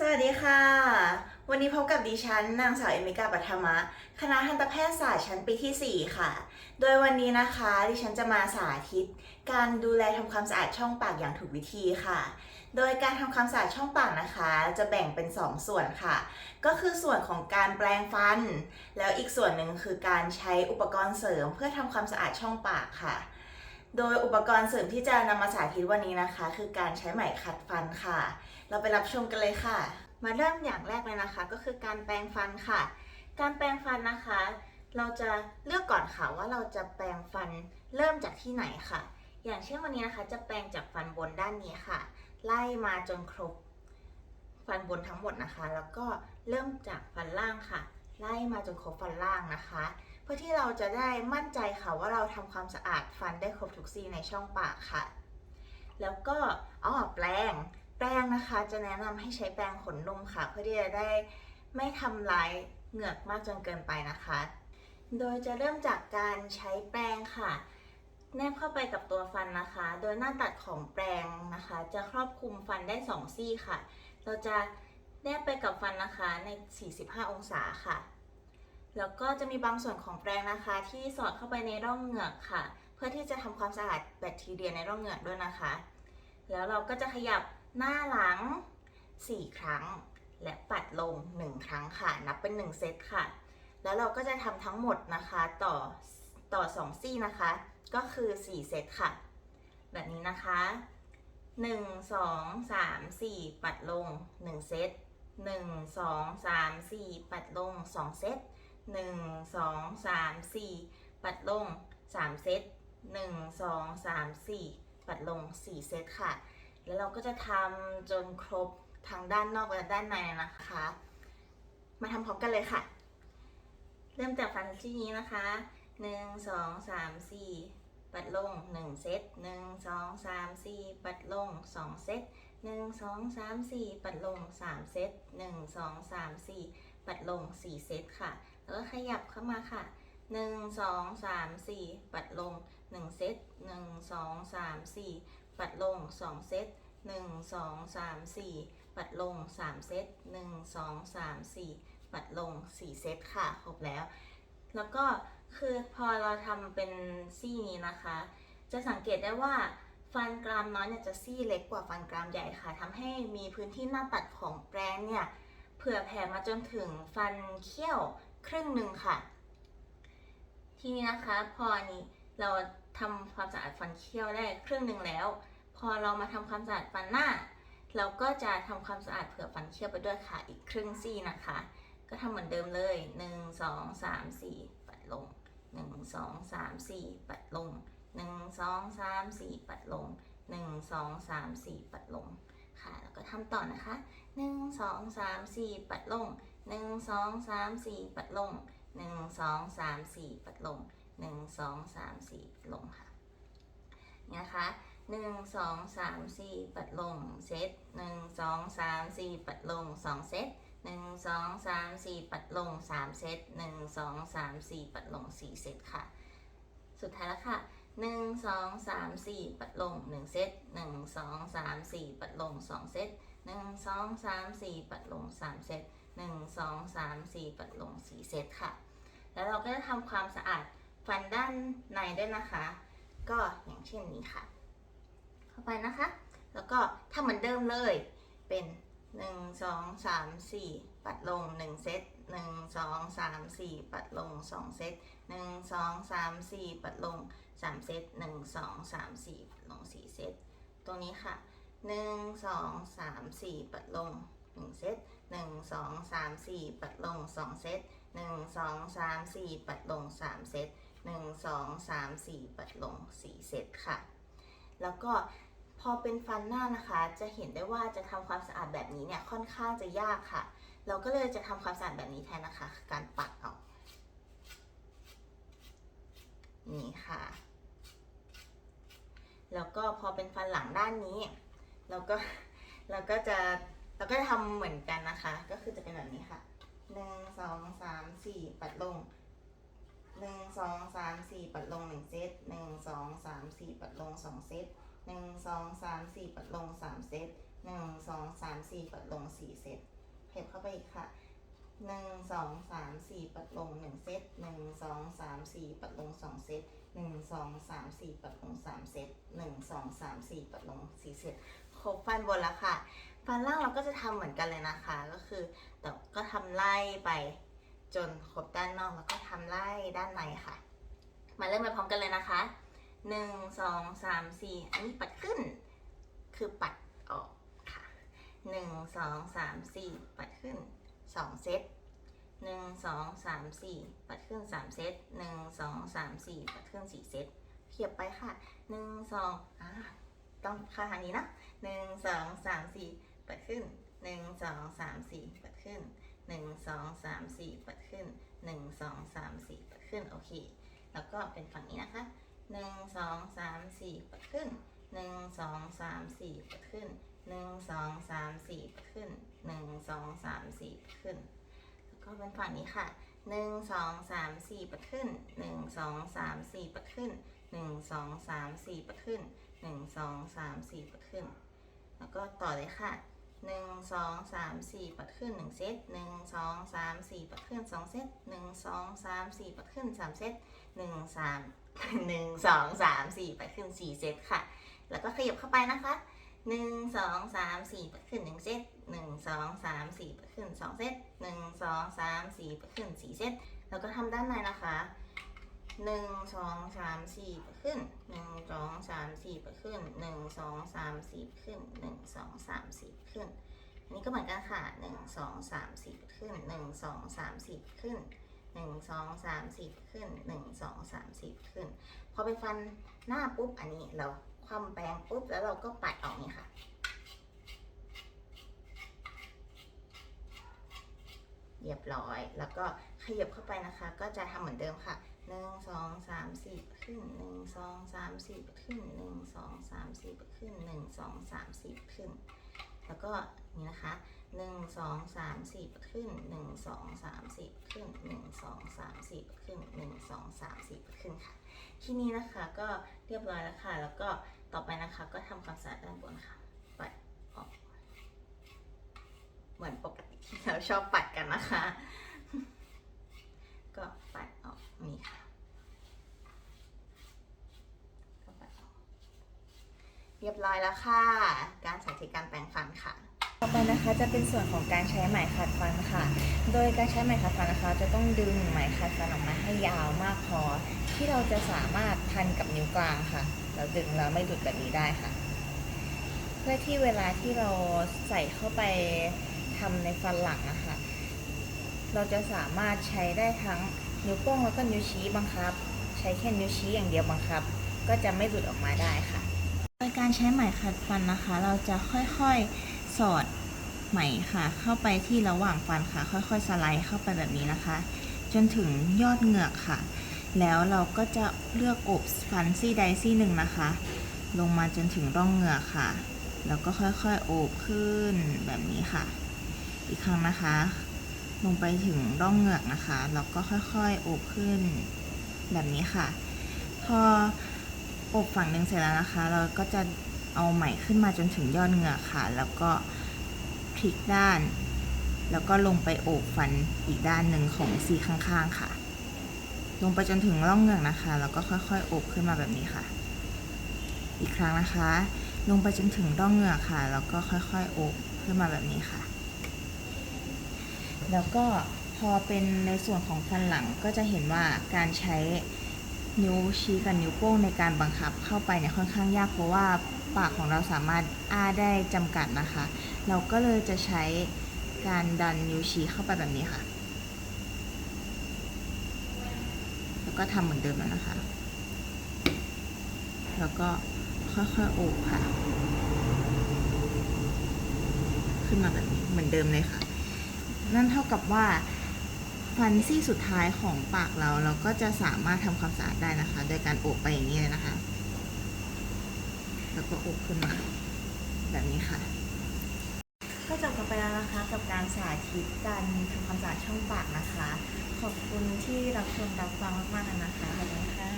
สวัสดีค่ะ วันนี้พบกับดิฉันนางสาวเอมิกาปัทมะ คณะทันตแพทยศาสตร์ชั้นปีที่ 4 ค่ะ โดยวันนี้นะคะดิฉันจะมาสาธิต การดูแลทำความสะอาดช่องปากอย่างถูกวิธีค่ะ โดยการทำความสะอาดช่องปากนะคะ จะแบ่งเป็น 2 ส่วนค่ะ ก็คือส่วนของการแปรงฟัน แล้วอีกส่วนหนึ่งคือการใช้อุปกรณ์เสริมเพื่อทำความสะอาดช่องปากค่ะ โดยอุปกรณ์เสริมที่จะนำมาสาธิตวันนี้นะคะ คือการใช้ไหมขัดฟันค่ะ เราไปรับชมกันเลยค่ะ มาเริ่มอย่างแรกเลยนะคะ ก็คือการแปรงฟันค่ะ การแปรงฟันนะคะ เราจะเลือกก่อนค่ะว่าเราจะแปรงฟันเริ่มจากที่ไหนค่ะ อย่างเช่นวันนี้นะคะ จะแปรงจากฟันบนด้านนี้ค่ะ ไล่มาจนครบฟันบนทั้งหมดนะคะ แล้วก็เริ่มจากฟันล่างค่ะ ไล่มาจนครบฟันล่างนะคะ เพื่อที่เราจะได้มั่นใจค่ะว่าเราทำความสะอาดฟันได้ครบทุกซี่ในช่องปากค่ะ แล้วก็อ๋อแปรง แปรงนะคะจะแนะนำให้ใช้แปรงขนนมค่ะ เพื่อที่จะได้ไม่ทำร้ายเหงือกมากจนเกินไปนะคะ โดยจะเริ่มจากการใช้แปรงค่ะ แนบเข้าไปกับตัวฟันนะคะ โดยหน้าตัดของแปรงนะคะ จะครอบคลุมฟันได้สองซี่ค่ะ เราจะแนบไปกับฟันนะคะใน 45 องศาค่ะ แล้วก็จะมีบางส่วนของแปรงนะคะ ที่สอดเข้าไปในร่องเหงือกค่ะ เพื่อที่จะทำความสะอาดแบคทีเรียในร่องเหงือกด้วยนะคะ แล้วเราก็จะขยับ หน้าหลัง 4 ครั้ง และปัดลง 1 ครั้งค่ะ นับเป็น 1 เซตค่ะ แล้วเราก็จะทำทั้งหมดนะคะต่อต่อ 2 ซี่นะคะ ก็คือ 4 เซตค่ะ แบบนี้นะคะ 1 2 3 4 ปัดลง 1 เซต 1 2 3 4 ปัดลง 2 เซต 1 2 3 4 ปัดลง 3 เซต 1 2 3 4 ปัดลง 4 เซตค่ะ แล้วเราก็จะทำจนครบทั้งด้านนอกและด้านในนะคะ มาทำพร้อมกันเลยค่ะ เริ่มจากฟันที่นี้นะคะ1 2 3 4ปัดลง1เซต1 2 3 4ปัดลง2เซต1 2 3 4ปัดลง3เซต1 2 3 4ปัดลง4เซตค่ะ แล้วก็ขยับเข้ามาค่ะ1 2 3 4ปัดลง1เซต1 2 3 4ปัดลง2เซต 1 2 3 4ปัดลง3เซต1 2 3 4ปัดลง4เซตค่ะครบแล้ว แล้วก็คือพอเราทำเป็นซี่นี้นะคะ จะสังเกตได้ว่าฟันกรามน้อยเนี่ยจะซี่เล็กกว่าฟันกรามใหญ่ค่ะทำให้มีพื้นที่หน้าตัดของแปรงเนี่ยเผื่อแผ่มาจนถึงฟันเขี้ยวครึ่งหนึ่งค่ะ ทีนี้นะคะพออันนี้เราทำความสะอาดฟันเขี้ยวได้ครึ่งหนึ่งแล้ว พอเรามาทำความสะอาดฟันหน้า เราก็จะทำความสะอาดเผื่อฟันเขี้ยวไปด้วยค่ะอีกครึ่งซี่นะคะ ก็ทำเหมือนเดิมเลย 1 2 3 4 ปัดลง 1 2 3 4 ปัดลง 1 2 3 4 ปัดลง 1 2 3 4 ปัดลงค่ะ แล้วก็ทำต่อนะคะ 1 2 3 4 ปัดลง 1 2 3 4 ปัดลง 1 2 3 4 ปัดลง 1 2 3 4ลงค่ะนี่นะคะ 1 2 3 4ปัดลงเซต1 2 3 4ปัดลง2เซตหนึ่งสองสามสี่ปัดลงสามเซตหนึ่งสองสามสี่ปัดลงสี่เซตค่ะ สุดท้ายแล้วค่ะหนึ่งสองสามสี่ปัดลงหนึ่งเซตหนึ่งสองสามสี่ปัดลงสองเซตหนึ่งสองสามสี่ปัดลงสามเซตหนึ่งสองสามสี่ปัดลงสี่เซตค่ะ แล้วเราก็จะทำความสะอาดฟันด้านในด้วยนะคะ ก็อย่างเช่นนี้ค่ะ เข้าไปนะคะ แล้วก็ทำเหมือนเดิมเลยเป็นหนึ่งสองสามสี่ปัดลงหนึ่งเซตหนึ่งสองสามสี่ปัดลงสองเซตหนึ่งสองสามสี่ปัดลงสามเซตหนึ่งสองสามสี่ปัดลงสี่เซต ตรงนี้ค่ะหนึ่งสองสามสี่ปัดลงหนึ่งเซตหนึ่งสองสามสี่ปัดลงสองเซตหนึ่งสองสามสี่ปัดลงสามเซตหนึ่งสองสามสี่ปัดลงสี่เซตค่ะ แล้วก็ พอเป็นฟันหน้านะคะ จะเห็นได้ว่าจะทำความสะอาดแบบนี้เนี่ยค่อนข้างจะยากค่ะ เราก็เลยจะทำความสะอาดแบบนี้แทนนะคะ การปัดออกนี่ค่ะ แล้วก็พอเป็นฟันหลังด้านนี้เราก็เราก็จะเราก็จะทำเหมือนกันนะคะ ก็คือจะเป็นแบบนี้ค่ะหนึ่งสองสามสี่ปัดลงหนึ่งสองสามสี่ปัดลงหนึ่งเซตหนึ่งสองสามสี่ปัดลงสองเซต หนึ่งสองสามสี่ปัดลงสามเซตหนึ่งสองสามสี่ปัดลงสี่เซตเข็บเข้าไปอีกค่ะหนึ่งสองสามสี่ปัดลงหนึ่งเซตหนึ่งสองสามสี่ปัดลงสองเซตหนึ่งสองสามสี่ปัดลงสามเซตหนึ่งสองสามสี่ปัดลงสี่เซตครบฟันบนแล้วค่ะ ฟันล่างเราก็จะทำเหมือนกันเลยนะคะ ก็คือแต่ก็ทำไล่ไปจนครบด้านนอกแล้วก็ทำไล่ด้านในค่ะ มาเริ่มไปพร้อมกันเลยนะคะ หนึ่งสองสามสี่อันนี้ปัดขึ้น คือปัดออกค่ะหนึ่งสองสามสี่ปัดขึ้นสองเซตหนึ่งสองสามสี่ปัดขึ้นสามเซตหนึ่งสองสามสี่ปัดขึ้นสี่เซตเขียบไปค่ะหนึ่งสองอ่าต้องข้างนี้นะหนึ่งสองสามสี่ปัดขึ้นหนึ่งสองสามสี่ปัดขึ้นหนึ่งสองสามสี่ปัดขึ้นหนึ่งสองสามสี่ปัดขึ้นโอเค แล้วก็เป็นฝั่งนี้นะคะ หนึ่งสองสามสี่ปัดขึ้นหนึ่งสองสามสี่ปัดขึ้นหนึ่งสองสามสี่ขึ้นหนึ่งสองสามสี่ขึ้น แล้วก็เป็นฝั่งนี้ค่ะหนึ่งสองสามสี่ปัดขึ้นหนึ่งสองสามสี่ปัดขึ้นหนึ่งสองสามสี่ปัดขึ้นหนึ่งสองสามสี่ปัดขึ้น แล้วก็ต่อเลยค่ะหนึ่งสองสามสี่ปัดขึ้นหนึ่งเซตหนึ่งสองสามสี่ปัดขึ้นสองเซตหนึ่งสองสามสี่ปัดขึ้นสามเซตหนึ่งสาม หนึ่งสองสามสี่ไปขึ้นสี่เซตค่ะ แล้วก็ขยับเข้าไปนะคะหนึ่งสองสามสี่ไปขึ้นหนึ่งเซตหนึ่งสองสามสี่ไปขึ้นสองเซตหนึ่งสองสามสี่ไปขึ้นสี่เซตแล้วก็ทำด้านในนะคะหนึ่งสองสามสี่ไปขึ้นหนึ่งสองสามสี่ไปขึ้นหนึ่งสองสามสี่ปัดขึ้นหนึ่งสองสามสี่ปัดขึ้นอันนี้ก็เหมือนกันค่ะหนึ่งสองสามสี่ปัดขึ้นหนึ่งสองสามสี่ปัดขึ้น หนึ่งสองสามสี่ขึ้นหนึ่งสองสามสี่ขึ้น พอไปฟันหน้าปุ๊บอันนี้เราคว่ำแปรงปุ๊บแล้วเราก็ปัดออกนี่ค่ะ เรียบร้อยแล้วก็ขยับเข้าไปนะคะ ก็จะทำเหมือนเดิมค่ะหนึ่งสองสามสี่ขึ้นหนึ่งสองสามสี่ขึ้นหนึ่งสองสามสี่ขึ้นหนึ่งสองสามสี่ขึ้น แล้วก็นี่นะคะหนึ่งสองสามสี่ขึ้นหนึ่งสองสามสี่ขึ้นหนึ่งสองสามสี่ขึ้นหนึ่งสองสามสี่ขึ้นค่ะ ที่นี้นะคะก็เรียบร้อยแล้วค่ะ แล้วก็ต่อไปนะคะก็ทำความสะอาดด้านบนค่ะ ปัดออก เหมือนปกติที่เราชอบปัดกันนะคะ ก็ปัดออกนี่ค่ะเรียบร้อยแล้วค่ะ การ ธิตการแปรงฟันค่ะ ต่อไปนะคะจะเป็นส่วนของการใช้ไหมขัดฟันค่ะ โดยการใช้ไหมขัดฟันนะคะ จะต้องดึงไหมขัดฟันออกมาให้ยาวมากพอ ที่เราจะสามารถพันกับนิ้วกลางค่ะ เราดึงแล้วไม่หลุดแบบนี้ได้ค่ะ เพื่อที่เวลาที่เราใส่เข้าไปทำในฟันหลังนะคะ เราจะสามารถใช้ได้ทั้งนิ้วโป้งแล้วก็นิ้วชี้บังคับ ใช้แค่นิ้วชี้อย่างเดียวบังคับ ก็จะไม่หลุดออกมาได้ค่ะ การใช้ไหมขัดฟันนะคะ เราจะค่อยๆสอดไหมค่ะ เข้าไปที่ระหว่างฟันค่ะ ค่อยๆสไลด์เข้าไปแบบนี้นะคะ จนถึงยอดเหงือกค่ะ แล้วเราก็จะเลือกอบฟันซี่ใดซี่หนึ่งนะคะ ลงมาจนถึงร่องเหงือกค่ะ แล้วก็ค่อยๆโอบขึ้นแบบนี้ค่ะ อีกครั้งนะคะ ลงไปถึงร่องเหงือกนะคะ แล้วก็ค่อยๆโอบขึ้นแบบนี้ค่ะ พอ อบฝั่งหนึ่งเสร็จแล้วนะคะ เราก็จะเอาไหมขึ้นมาจนถึงยอดเหงือกค่ะ แล้วก็พลิกด้าน แล้วก็ลงไปโอบฟันอีกด้านหนึ่งของสีข้างๆค่ะ ลงไปจนถึงร่องเหงือกนะคะ แล้วก็ค่อยๆโอบขึ้นมาแบบนี้ค่ะ อีกครั้งนะคะ ลงไปจนถึงร่องเหงือกค่ะ แล้วก็ค่อยๆโอบขึ้นมาแบบนี้ค่ะ แล้วก็พอเป็นในส่วนของฟันหลังก็จะเห็นว่าการใช้ นิ้วชี้กับนิ้วโป้งในการบังคับเข้าไปเนี่ยค่อนข้างยากเพราะว่าปากของเราสามารถอ้าได้จำกัดนะคะ เราก็เลยจะใช้การดันนิ้วชี้เข้าไปแบบนี้ค่ะ แล้วก็ทำเหมือนเดิมแล้วนะคะ แล้วก็ค่อยๆโอบค่ะ ขึ้นมาแบบนี้เหมือนเดิมเลยค่ะ นั่นเท่ากับว่า ฟันซี่สุดท้ายของปากเราเราก็จะสามารถทำความสะอาดได้นะคะ โดยการโอบไปอย่างนี้เลยนะคะ แล้วก็โอบขึ้นมา แบบนี้ค่ะ ก็จบกันไปแล้วนะคะกับการสาธิตการทำความสะอาดช่องปากนะคะ ขอบคุณที่รับชมรับฟังมากๆนะคะขอบคุณค่ะ